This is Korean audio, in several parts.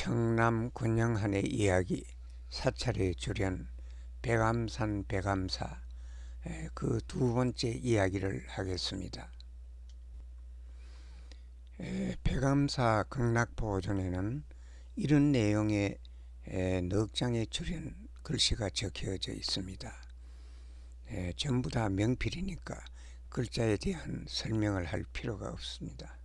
청남 군영한의 이야기 사찰의 주련 백암산 백암사 그 두 번째 이야기를 하겠습니다. 에, 백암사 극락보존에는 이런 내용의 에, 넉 장의 주련 글씨가 적혀져 있습니다. 에, 전부 다 명필이니까 글자에 대한 설명을 할 필요가 없습니다.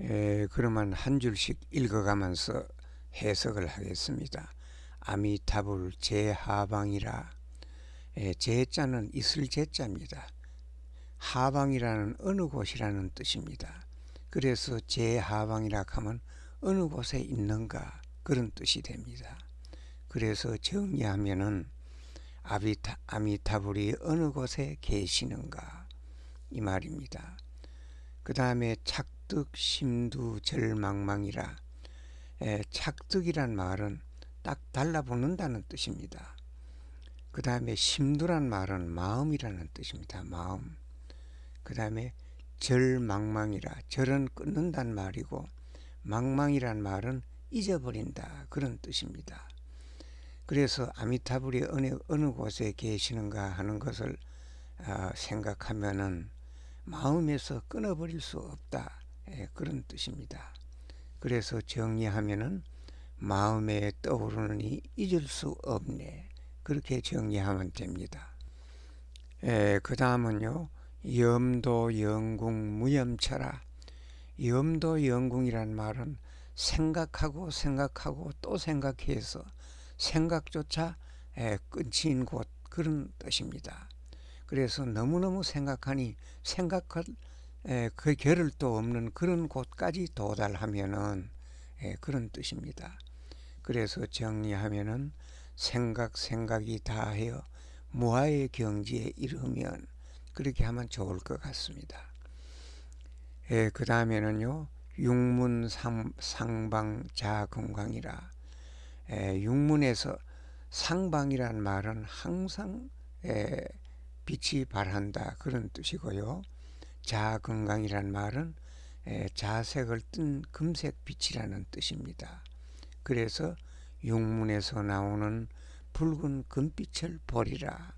에, 그러면 한 줄씩 읽어가면서 해석을 하겠습니다. 아미타불 제하방이라 에, 제자는 있을 제자입니다. 하방이라는 어느 곳이라는 뜻입니다. 그래서 제하방이라 하면 어느 곳에 있는가 그런 뜻이 됩니다. 그래서 정리하면은 아비타, 아미타불이 어느 곳에 계시는가 이 말입니다. 그 다음에 착 득 심두 절망망이라 에, 착득이란 말은 딱 달라붙는다는 뜻입니다. 그 다음에 심두란 말은 마음이라는 뜻입니다. 마음. 그 다음에 절망망이라 절은 끊는단 말이고 망망이란 말은 잊어버린다 그런 뜻입니다. 그래서 아미타불이 어느, 어느 곳에 계시는가 하는 것을 어, 생각하면은 마음에서 끊어버릴 수 없다 예, 그런 뜻입니다. 그래서 정리하면은 마음에 떠오르니 잊을 수 없네 그렇게 정리하면 됩니다. 예, 그 다음은요 염도 영궁 무염처라 염도 영궁이란 말은 생각하고 생각하고 또 생각해서 생각조차 예, 끊긴 곳 그런 뜻입니다. 그래서 너무너무 생각하니 생각할 에, 그 결을 또 없는 그런 곳까지 도달하면은 에, 그런 뜻입니다. 그래서 정리하면은 생각 생각이 다하여 무아의 경지에 이르면 그렇게 하면 좋을 것 같습니다. 그 다음에는요 육문 상, 상방 자건강이라 육문에서 상방이란 말은 항상 에, 빛이 발한다 그런 뜻이고요. 자건강이란 말은 에, 자색을 뜬 금색 빛이라는 뜻입니다. 그래서 육문에서 나오는 붉은 금빛을 보리라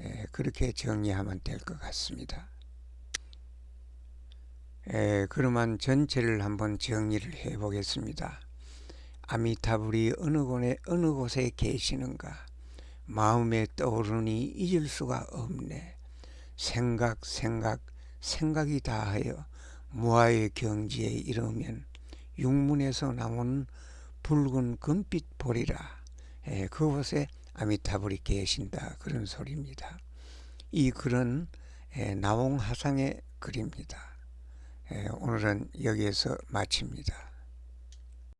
에, 그렇게 정리하면 될 것 같습니다. 에, 그러면 전체를 한번 정리를 해 보겠습니다. 아미타불이 어느 곳에 어느 곳에 계시는가? 마음에 떠오르니 잊을 수가 없네. 생각 생각 생각이 다하여 무아의 경지에 이르면 육문에서 나오는 붉은 금빛 보리라. 에, 그곳에 아미타불이 계신다 그런 소리입니다. 이 글은 에, 나홍하상의 글입니다. 에, 오늘은 여기에서 마칩니다.